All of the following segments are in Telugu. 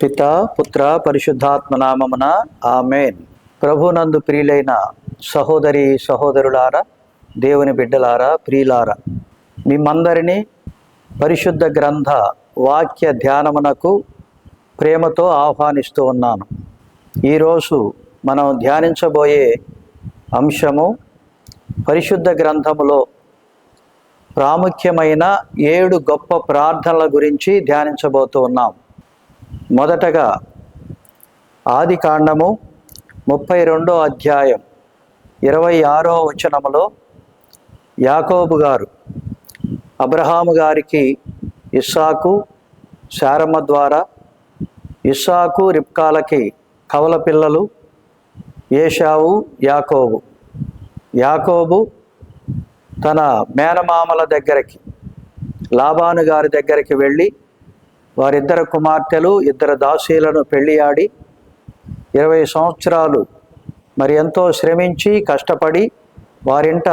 పిత పుత్ర పరిశుద్ధాత్మ నామమున ఆమెన్. ప్రభునందు ప్రియులైన సహోదరి సహోదరులారా దేవుని బిడ్డలారా ప్రియులారా మిమ్మందరినీ పరిశుద్ధ గ్రంథ వాక్య ధ్యానమునకు ప్రేమతో ఆహ్వానిస్తూ ఉన్నాను. ఈరోజు మనం ధ్యానించబోయే అంశము పరిశుద్ధ గ్రంథములో ప్రాముఖ్యమైన ఏడు గొప్ప ప్రార్థనల గురించి ధ్యానించబోతూ ఉన్నాం. మొదటగా ఆది కాండము ముప్పై రెండో అధ్యాయం ఇరవై ఆరో వచనములో యాకోబు గారు అబ్రహాము గారికి ఇస్సాకు శారమ్మ ద్వారా ఇస్సాకు రిప్కాలకి కవల పిల్లలు ఏషావు యాకోబు. యాకోబు తన మేనమామల దగ్గరికి లాబాను గారి దగ్గరికి వెళ్ళి వారిద్దరు కుమార్తెలు ఇద్దరు దాసీలను పెళ్ళియాడి ఇరవై సంవత్సరాలు. మరి ఎంతో శ్రమించి కష్టపడి వారింట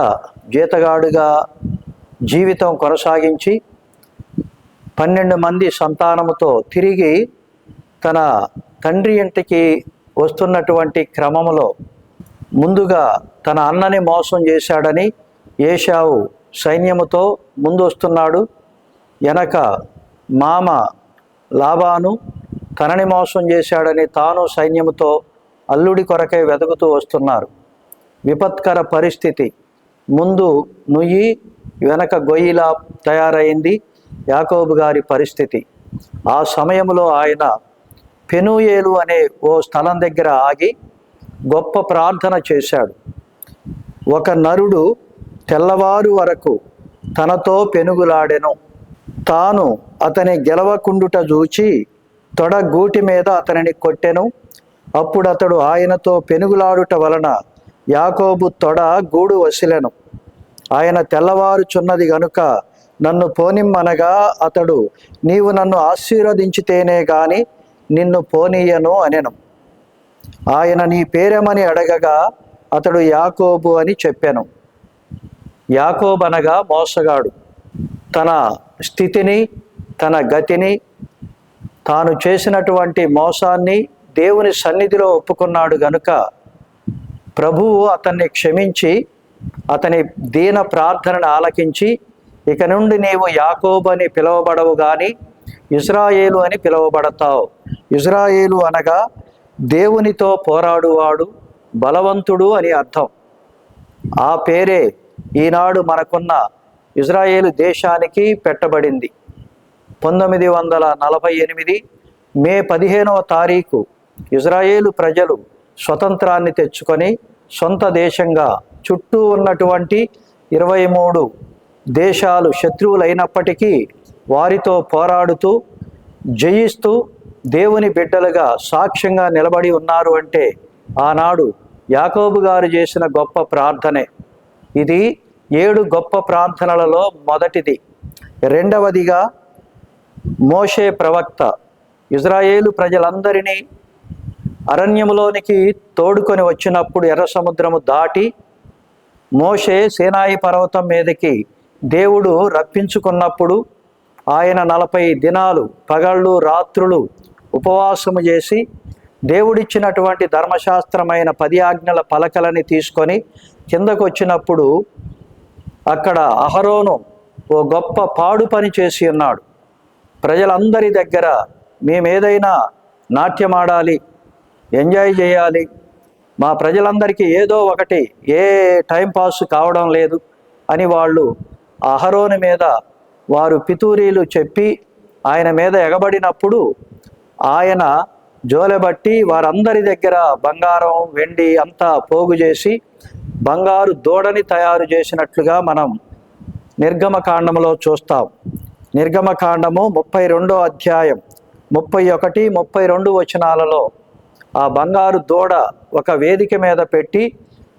జీతగాడుగా జీవితం కొనసాగించి పన్నెండు మంది సంతానముతో తిరిగి తన తండ్రి ఇంటికి వస్తున్నటువంటి క్రమంలో ముందుగా తన అన్నని మోసం చేశాడని ఏషావు సైన్యముతో ముందు వస్తున్నాడు వెనక మామ లాబాను తనని మోసం చేశాడని తాను సైన్యంతో అల్లుడి కొరకై వెతుకుతూ వస్తున్నారు. విపత్కర పరిస్థితి. ముందు నుయ్యి వెనక గొయ్యిలా తయారైంది యాకోబు గారి పరిస్థితి. ఆ సమయంలో ఆయన పెనుయేలు అనే ఓ స్థలం దగ్గర ఆగి గొప్ప ప్రార్థన చేశాడు. ఒక నరుడు తెల్లవారు వరకు తనతో పెనుగులాడెను. తాను అతని గెలవకుండుట చూచి తొడ గూటి మీద అతనిని కొట్టెను. అప్పుడు అతడు ఆయనతో పెనుగులాడుట వలన యాకోబు తొడ గూడు వసిలెను. ఆయన తెల్లవారుచున్నది గనుక నన్ను పోనిమ్మనగా అతడు నీవు నన్ను ఆశీర్వదించితేనే గాని నిన్ను పోనీయను అనెను. ఆయన నీ పేరేమని అడగగా అతడు యాకోబు అని చెప్పాను. యాకోబనగా మోసగాడు. తన స్థితిని తన గతిని తాను చేసినటువంటి మోసాన్ని దేవుని సన్నిధిలో ఒప్పుకున్నాడు గనుక ప్రభువు అతన్ని క్షమించి అతని దీన ప్రార్థనను ఆలకించి ఇక నుండి నీవు యాకోబు అని పిలువబడవు కానీ ఇజ్రాయేలు అని పిలువబడతావు. ఇజ్రాయేలు అనగా దేవునితో పోరాడువాడు బలవంతుడు అని అర్థం. ఆ పేరే ఈనాడు మనకున్న ఇజ్రాయేలు దేశానికి పెట్టబడింది. పంతొమ్మిది వందల నలభై ఎనిమిది మే పదిహేనవ తారీఖు ఇజ్రాయేలు ప్రజలు స్వతంత్రాన్ని తెచ్చుకొని సొంత దేశంగా చుట్టూ ఉన్నటువంటి ఇరవై మూడు దేశాలు శత్రువులైనప్పటికీ వారితో పోరాడుతూ జయిస్తూ దేవుని బిడ్డలుగా సాక్ష్యంగా నిలబడి ఉన్నారు అంటే ఆనాడు యాకోబు గారు చేసిన గొప్ప ప్రార్థనే. ఇది ఏడు గొప్ప ప్రార్థనలలో మొదటిది. రెండవదిగా మోషే ప్రవక్త. ఇజ్రాయేలు ప్రజలందరినీ అరణ్యములోనికి తోడుకొని వచ్చినప్పుడు ఎర్ర సముద్రము దాటి మోషే సేనాయి పర్వతం మీదకి దేవుడు రప్పించుకున్నప్పుడు ఆయన నలభై దినాలు పగళ్ళు రాత్రులు ఉపవాసము చేసి దేవుడిచ్చినటువంటి ధర్మశాస్త్రమైన పది ఆజ్ఞల పలకలని తీసుకొని కిందకు వచ్చినప్పుడు అక్కడ అహరోను ఓ గొప్ప పాడు పని చేసి ఉన్నాడు. ప్రజలందరి దగ్గర మేమేదైనా నాట్యమాడాలి ఎంజాయ్ చేయాలి మా ప్రజలందరికీ ఏదో ఒకటి ఏ టైం పాస్ కావడం లేదు అని వాళ్ళు అహరోని మీద వారు పితూరీలు చెప్పి ఆయన మీద ఎగబడినప్పుడు ఆయన జోలెబట్టి వారందరి దగ్గర బంగారం వెండి అంతా పోగు చేసి బంగారు దూడని తయారు చేసినట్లుగా మనం నిర్గమకాండంలో చూస్తాం. నిర్గమకాండము ముప్పై రెండో అధ్యాయం ముప్పై ఒకటి ముప్పై రెండు వచనాలలో ఆ బంగారు దూడ ఒక వేదిక మీద పెట్టి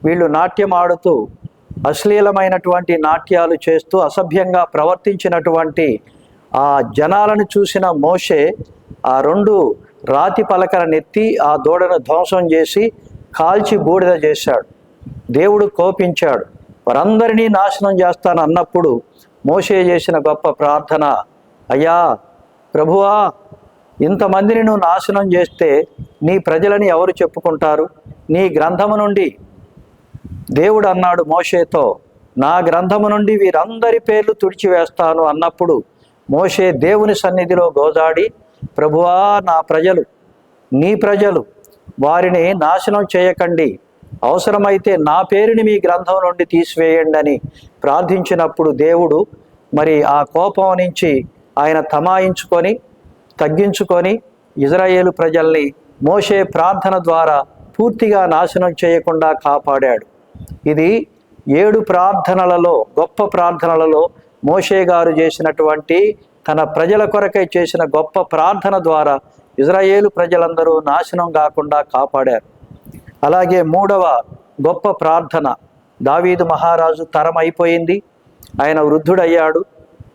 వీళ్ళు నాట్యం ఆడుతూ అశ్లీలమైనటువంటి నాట్యాలు చేస్తూ అసభ్యంగా ప్రవర్తించినటువంటి ఆ జనాలను చూసిన మోషే ఆ రెండు రాతి పలకలనెత్తి ఆ దూడను ధ్వంసం చేసి కాల్చి బూడిద చేశాడు. దేవుడు కోపించాడు. వారందరినీ నాశనం చేస్తాను అన్నప్పుడు మోషే చేసిన గొప్ప ప్రార్థన అయ్యా ప్రభువా ఇంతమందిని నువ్వు నాశనం చేస్తే నీ ప్రజలని ఎవరు చెప్పుకుంటారు? నీ గ్రంథము నుండి. దేవుడు అన్నాడు మోషేతో నా గ్రంథము నుండి వీరందరి పేర్లు తుడిచివేస్తాను అన్నప్పుడు మోషే దేవుని సన్నిధిలో గోజాడి ప్రభువా నా ప్రజలు నీ ప్రజలు వారిని నాశనం చేయకండి. అవసరమైతే నా పేరుని మీ గ్రంథం నుండి తీసివేయండి అని ప్రార్థించినప్పుడు దేవుడు మరి ఆ కోపం నుంచి ఆయన తమాయించుకొని తగ్గించుకొని ఇజ్రాయేలు ప్రజల్ని మోషే ప్రార్థన ద్వారా పూర్తిగా నాశనం చేయకుండా కాపాడాడు. ఇది ఏడు ప్రార్థనలలో గొప్ప ప్రార్థనలలో మోషే గారు చేసినటువంటి తన ప్రజల కొరకై చేసిన గొప్ప ప్రార్థన ద్వారా ఇజ్రాయేలు ప్రజలందరూ నాశనం కాకుండా కాపాడారు. అలాగే మూడవ గొప్ప ప్రార్థన. దావీదు మహారాజు తరం అయిపోయింది ఆయన వృద్ధుడయ్యాడు.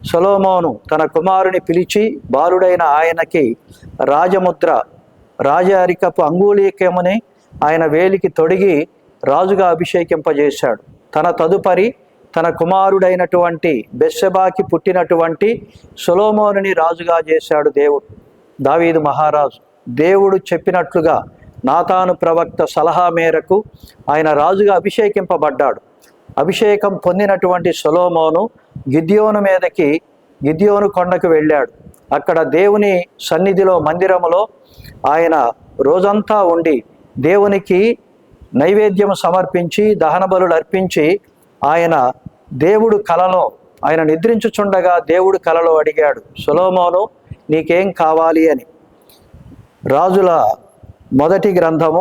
సొలోమోను తన కుమారుని పిలిచి బాలుడైన ఆయనకి రాజముద్ర రాజారికపు అంగూలీకముని ఆయన వేలికి తొడిగి రాజుగా అభిషేకింపజేశాడు. తన తదుపరి తన కుమారుడైనటువంటి బెస్సెబాకి పుట్టినటువంటి సొలోమోనుని రాజుగా చేశాడు దేవుడు. దావీదు మహారాజు దేవుడు చెప్పినట్లుగా నాతాను ప్రవక్త సలహా మేరకు ఆయన రాజుగా అభిషేకింపబడ్డాడు. అభిషేకం పొందినటువంటి సొలోమోను గిద్యోను మీదకి గిద్యోను కొండకు వెళ్ళాడు. అక్కడ దేవుని సన్నిధిలో మందిరములో ఆయన రోజంతా ఉండి దేవునికి నైవేద్యం సమర్పించి దహన బలులు అర్పించి ఆయన దేవుడు కలలో ఆయన నిద్రించుచుండగా దేవుడు కలలో అడిగాడు సులోమోను నీకేం కావాలి? అని. రాజుల మొదటి గ్రంథము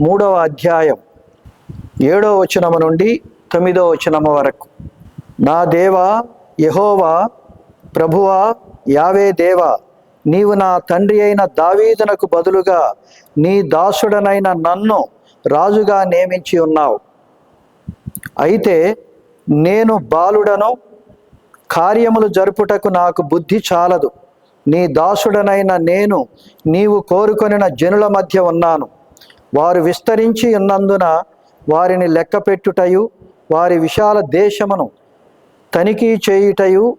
మూడవ అధ్యాయం ఏడో వచనము నుండి తొమ్మిదో వచనము వరకు. నా దేవా యహోవా ప్రభువా యావే దేవా నీవు నా తండ్రి అయిన దావీదునకు బదులుగా నీ దాసుడనైన నన్ను రాజుగా నియమించి ఉన్నావు. అయితే నేను బాలుడను కార్యములు జరుపుటకు నాకు బుద్ధి చాలదు. నీ దాసుడనైన నేను నీవు కోరుకొనిన జనుల మధ్య ఉన్నాను. వారు విస్తరించి ఉన్నందున వారిని లెక్కపెట్టుటయు వారి విశాల దేశమును తనిఖీ చేయుటయు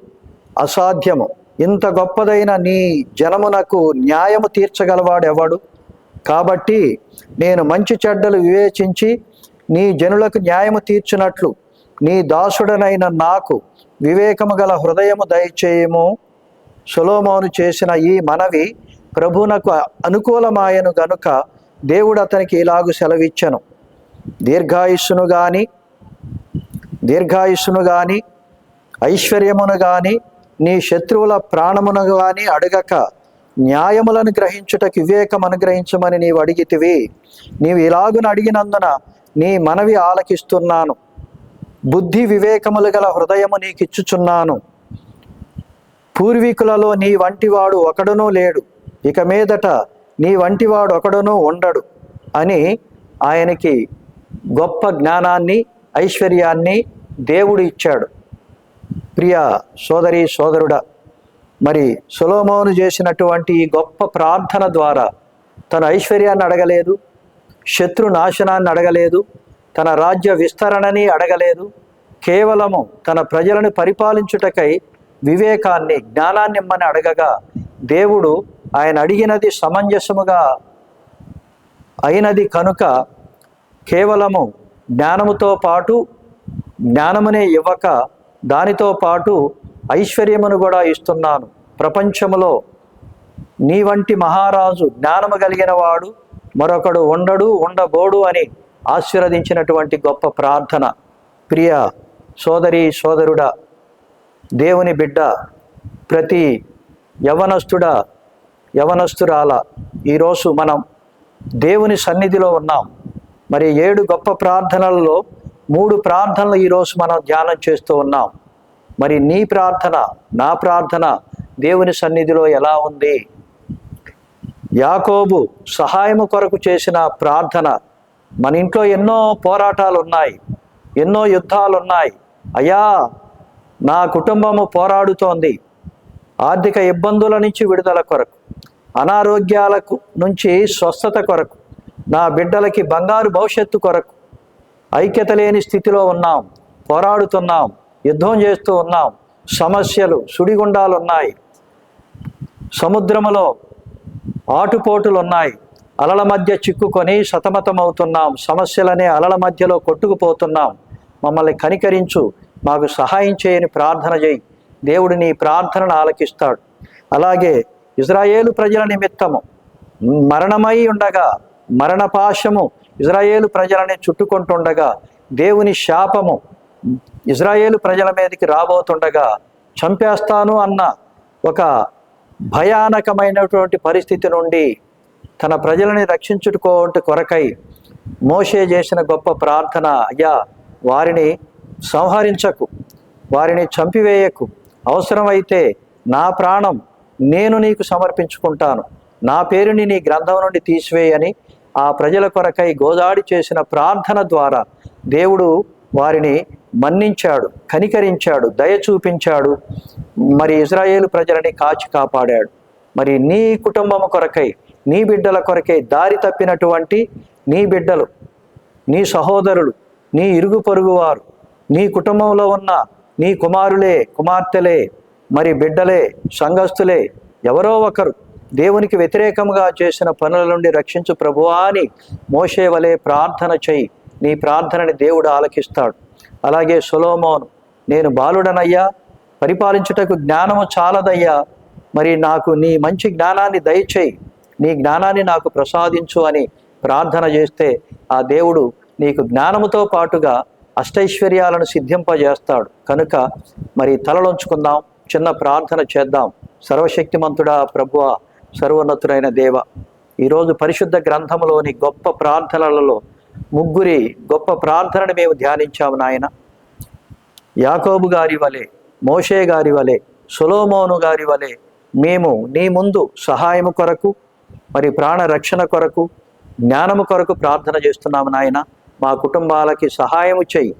అసాధ్యము. ఇంత గొప్పదైన నీ జనమునకు న్యాయము తీర్చగలవాడెవడు? కాబట్టి నేను మంచి చెడ్డలు వివేచించి నీ జనులకు న్యాయము తీర్చినట్లు నీ దాసుడనైన నాకు వివేకము గల హృదయము దయచేయము. సొలోమోను చేసిన ఈ మనవి ప్రభునకు అనుకూలమాయను గనుక దేవుడు అతనికి ఇలాగు సెలవిచ్చను. దీర్ఘాయుస్సును గాని దీర్ఘాయుస్సును గాని ఐశ్వర్యమును గాని నీ శత్రువుల ప్రాణమును గాని అడగక న్యాయములను గ్రహించుటకు వివేకం అనుగ్రహించమని నీవు అడిగితివి. నీవు ఇలాగున అడిగినందున నీ మనవి ఆలకిస్తున్నాను. బుద్ధి వివేకములు గల హృదయము నీకిచ్చుచున్నాను. పూర్వీకులలో నీ వంటివాడు ఒకడునూ లేడు. ఇక మీదట నీ వంటివాడు ఒకడునూ ఉండడు అని ఆయనకి గొప్ప జ్ఞానాన్ని ఐశ్వర్యాన్ని దేవుడు ఇచ్చాడు. ప్రియ సోదరి సోదరుడా మరి సులోమోను చేసినటువంటి ఈ గొప్ప ప్రార్థన ద్వారా తన ఐశ్వర్యాన్ని అడగలేదు శత్రు నాశనాన్ని అడగలేదు తన రాజ్య విస్తరణని అడగలేదు కేవలము తన ప్రజలను పరిపాలించుటకై వివేకాన్ని జ్ఞానాన్ని ఇమ్మని అడగగా దేవుడు ఆయన అడిగినది సమంజసముగా అయినది కనుక కేవలము జ్ఞానముతో పాటు జ్ఞానమునే ఇవ్వక దానితో పాటు ఐశ్వర్యమును కూడా ఇస్తున్నాను. ప్రపంచములో నీ వంటి మహారాజు జ్ఞానము కలిగిన వాడు మరొకడు ఉండడు ఉండబోడు అని ఆశీర్వదించినటువంటి గొప్ప ప్రార్థన. ప్రియ సోదరి సోదరుడా దేవుని బిడ్డ ప్రతి యవనస్తుడా యవనస్తురాల ఈరోజు మనం దేవుని సన్నిధిలో ఉన్నాం. మరి ఏడు గొప్ప ప్రార్థనలలో మూడు ప్రార్థనలు ఈరోజు మనం ధ్యానం చేస్తూ ఉన్నాం. మరి నీ ప్రార్థన నా ప్రార్థన దేవుని సన్నిధిలో ఎలా ఉంది? యాకోబు సహాయము కొరకు చేసిన ప్రార్థన మన ఇంట్లో ఎన్నో పోరాటాలు ఉన్నాయి ఎన్నో యుద్ధాలు ఉన్నాయి అయ్యా నా కుటుంబము పోరాడుతోంది. ఆర్థిక ఇబ్బందుల నుంచి విడుదల కొరకు అనారోగ్యాలకు నుంచి స్వస్థత కొరకు నా బిడ్డలకి బంగారు భవిష్యత్తు కొరకు ఐక్యత లేని స్థితిలో ఉన్నాం పోరాడుతున్నాం యుద్ధం చేస్తూ ఉన్నాం. సమస్యలు సుడిగుండాలు ఉన్నాయి సముద్రములో ఆటుపోటులు ఉన్నాయి అలల మధ్య చిక్కుకొని సతమతమవుతున్నాం. సమస్యలనే అలల మధ్యలో కొట్టుకుపోతున్నాం. మమ్మల్ని కనికరించు. మాకు సహాయం చేయని ప్రార్థన చేయి. దేవుడు నీ ప్రార్థనను ఆలకిస్తాడు. అలాగే ఇజ్రాయేలు ప్రజల నిమిత్తము మరణమై ఉండగా మరణపాశము ఇజ్రాయేలు ప్రజలని చుట్టుకుంటుండగా దేవుని శాపము ఇజ్రాయేలు ప్రజల మీదకి రాబోతుండగా చంపేస్తాను అన్న ఒక భయానకమైనటువంటి పరిస్థితి నుండి తన ప్రజలని రక్షించుకోవటం కొరకై మోషే చేసిన గొప్ప ప్రార్థన అయ్యా వారిని సంహరించకు వారిని చంపివేయకు. అవసరమైతే నా ప్రాణం నేను నీకు సమర్పించుకుంటాను. నా పేరుని నీ గ్రంథం నుండి తీసివేయని ఆ ప్రజల కొరకై గోదాడి చేసిన ప్రార్థన ద్వారా దేవుడు వారిని మన్నించాడు కనికరించాడు దయ చూపించాడు. మరి ఇజ్రాయేలు ప్రజలని కాచి కాపాడాడు. మరి నీ కుటుంబం కొరకై నీ బిడ్డల కొరకై దారి తప్పినటువంటి నీ బిడ్డలు నీ సహోదరులు నీ ఇరుగు పొరుగు వారు నీ కుటుంబంలో ఉన్న నీ కుమారులే కుమార్తెలే మరి బిడ్డలే సంఘస్థులే ఎవరో ఒకరు దేవునికి వ్యతిరేకంగా చేసిన పనుల నుండి రక్షించు ప్రభువా అని మోషే వలె ప్రార్థన చెయ్యి నీ ప్రార్థనని దేవుడు ఆలకిస్తాడు. అలాగే సులోమోను నేను బాలుడనయ్యా పరిపాలించుటకు జ్ఞానము చాలదయ్యా మరి నాకు నీ మంచి జ్ఞానాన్ని దయచేయి. నీ జ్ఞానాన్ని నాకు ప్రసాదించు అని ప్రార్థన చేస్తే ఆ దేవుడు నీకు జ్ఞానముతో పాటుగా అష్టైశ్వర్యాలను సిద్ధింపజేస్తాడు. కనుక మరి తలలోంచుకుందాం చిన్న ప్రార్థన చేద్దాం. సర్వశక్తిమంతుడా ప్రభువ సర్వోన్నతుడైన దేవ ఈరోజు పరిశుద్ధ గ్రంథములోని గొప్ప ప్రార్థనలలో ముగ్గురి గొప్ప ప్రార్థనని మేము ధ్యానించాము నాయన. యాకోబు గారి వలె మోషే గారి వలె సులోమోను గారి వలె మేము నీ ముందు సహాయము కొరకు మరి ప్రాణ రక్షణ కొరకు జ్ఞానము కొరకు ప్రార్థన చేస్తున్నాము నాయన. మా కుటుంబాలకి సహాయము చెయ్యి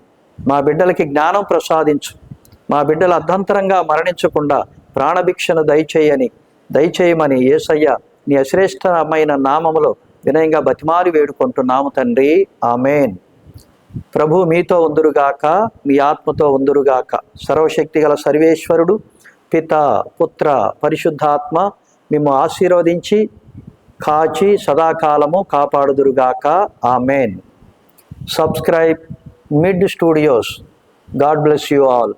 మా బిడ్డలకి జ్ఞానం ప్రసాదించు. మా బిడ్డలు అర్ధంతరంగా మరణించకుండా ప్రాణభిక్షను దయచేయని దయచేయమని యేసయ్య నీ అశ్రేష్టమైన నామములో వినయంగా బతిమాలి వేడుకుంటున్నాము తండ్రి. ఆమెన్. ప్రభు మీతో ఉందురుగాక మీ ఆత్మతో ఉందురుగాక. సర్వశక్తి గల సర్వేశ్వరుడు పిత పుత్ర పరిశుద్ధాత్మ మేము ఆశీర్వదించి కాచి సదాకాలము కాపాడుదురుగాక. Amen. subscribe mid studios. God bless you all.